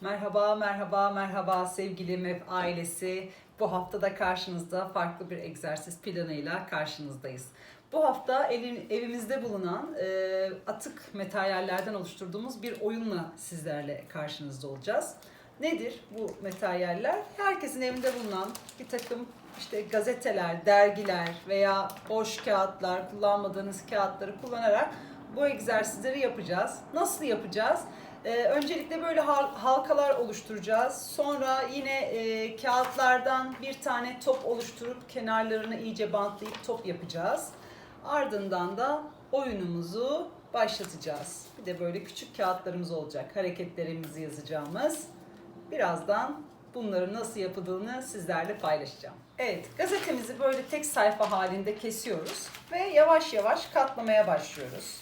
Merhaba, merhaba, merhaba sevgili MEP ailesi. Bu hafta da karşınızda farklı bir egzersiz planıyla karşınızdayız. Bu hafta elin, evimizde bulunan e, atık materyallerden oluşturduğumuz bir oyunla sizlerle karşınızda olacağız. Nedir bu materyaller? Herkesin evinde bulunan bir takım işte gazeteler, dergiler veya boş kağıtlar, kullanmadığınız kağıtları kullanarak bu egzersizleri yapacağız. Nasıl yapacağız? Ee, öncelikle böyle hal- halkalar oluşturacağız. Sonra yine e, kağıtlardan bir tane top oluşturup kenarlarını iyice bantlayıp top yapacağız. Ardından da oyunumuzu başlatacağız. Bir de böyle küçük kağıtlarımız olacak. Hareketlerimizi yazacağımız. Birazdan bunları nasıl yapıldığını sizlerle paylaşacağım. Evet, gazetemizi böyle tek sayfa halinde kesiyoruz ve yavaş yavaş katlamaya başlıyoruz.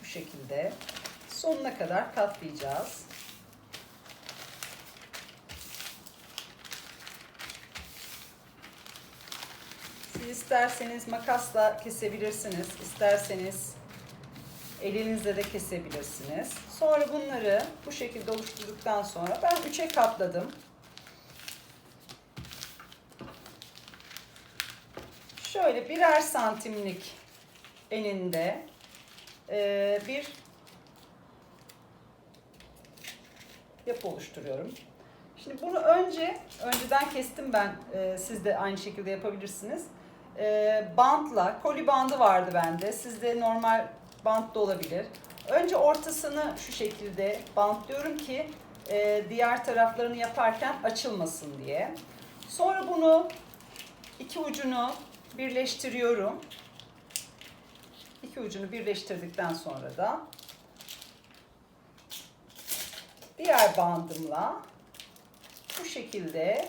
Bu şekilde sonuna kadar katlayacağız. Siz isterseniz makasla kesebilirsiniz, isterseniz elinizle de kesebilirsiniz. Sonra bunları bu şekilde oluşturduktan sonra ben üçe katladım. Şöyle birer santimlik eninde bir yapı oluşturuyorum. Şimdi bunu önce, önceden kestim ben, eee, siz de aynı şekilde yapabilirsiniz. Eee, bantla, koli bandı vardı bende, sizde normal bant da olabilir. Önce ortasını şu şekilde bantlıyorum ki eee, diğer taraflarını yaparken açılmasın diye. Sonra bunu iki ucunu birleştiriyorum. İki ucunu birleştirdikten sonra da diğer bandımla bu şekilde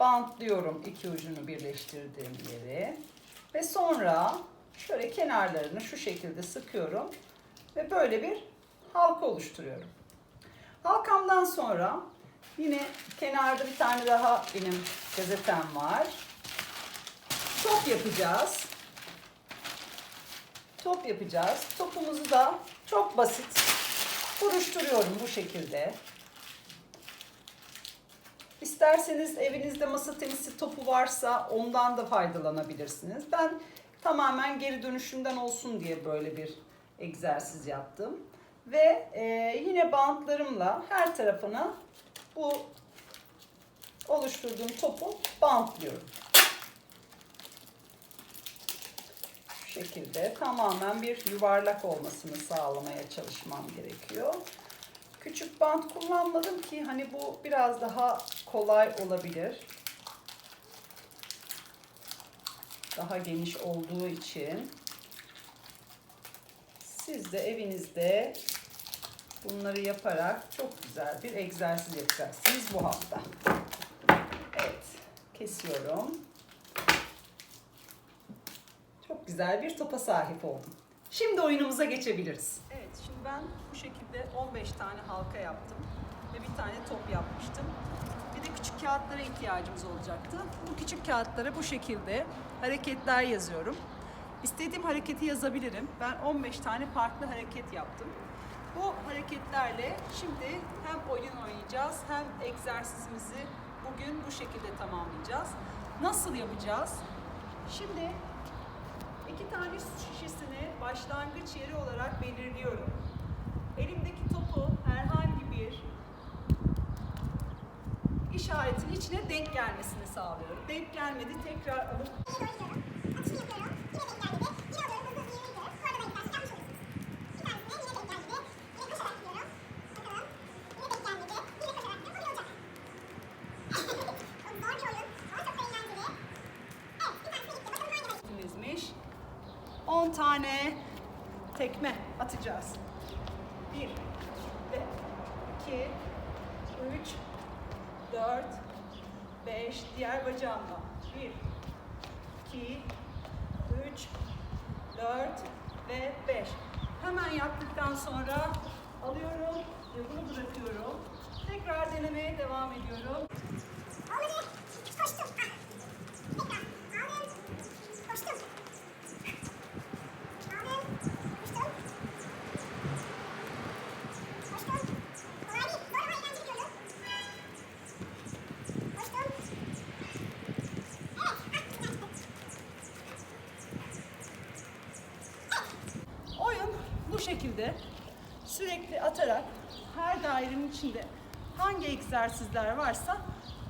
bantlıyorum iki ucunu birleştirdiğim yeri ve sonra şöyle kenarlarını şu şekilde sıkıyorum ve böyle bir halka oluşturuyorum. Halkamdan sonra yine kenarda bir tane daha benim gazetem var. Top yapacağız. Top yapacağız. Topumuzu da çok basit buruşturuyorum bu şekilde. İsterseniz evinizde masa tenisi topu varsa ondan da faydalanabilirsiniz. Ben tamamen geri dönüşümden olsun diye böyle bir egzersiz yaptım. Ve e, yine bantlarımla her tarafına bu oluşturduğum topu bantlıyorum. Şekilde tamamen bir yuvarlak olmasını sağlamaya çalışmam gerekiyor. Küçük bant kullanmadım ki hani bu biraz daha kolay olabilir. Daha geniş olduğu için. Siz de evinizde bunları yaparak çok güzel bir egzersiz yapacaksınız bu hafta. Evet, kesiyorum. Çok güzel bir topa sahip oldum. Şimdi oyunumuza geçebiliriz. Evet, şimdi ben bu şekilde 15 tane halka yaptım ve bir tane top yapmıştım. Bir de küçük kağıtlara ihtiyacımız olacaktı. Bu küçük kağıtlara bu şekilde hareketler yazıyorum. İstediğim hareketi yazabilirim. Ben 15 tane farklı hareket yaptım. Bu hareketlerle şimdi hem oyun oynayacağız hem egzersizimizi bugün bu şekilde tamamlayacağız. Nasıl yapacağız? Şimdi İki tane su şişesini başlangıç yeri olarak belirliyorum. Elimdeki topu herhangi bir işaretin içine denk gelmesini sağlıyorum. Denk gelmedi tekrar alıp. 10 tane tekme atacağız. 1 ve 2 3 4 5 diğer bacağımla. 1 2 3 4 ve 5. Hemen yaptıktan sonra alıyorum ve bunu bırakıyorum. Tekrar denemeye devam ediyorum. Şekilde sürekli atarak her dairenin içinde hangi egzersizler varsa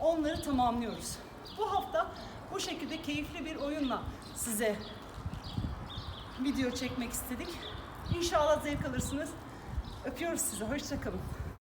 onları tamamlıyoruz. Bu hafta bu şekilde keyifli bir oyunla size video çekmek istedik. İnşallah zevk alırsınız. Öpüyoruz sizi. Hoşçakalın.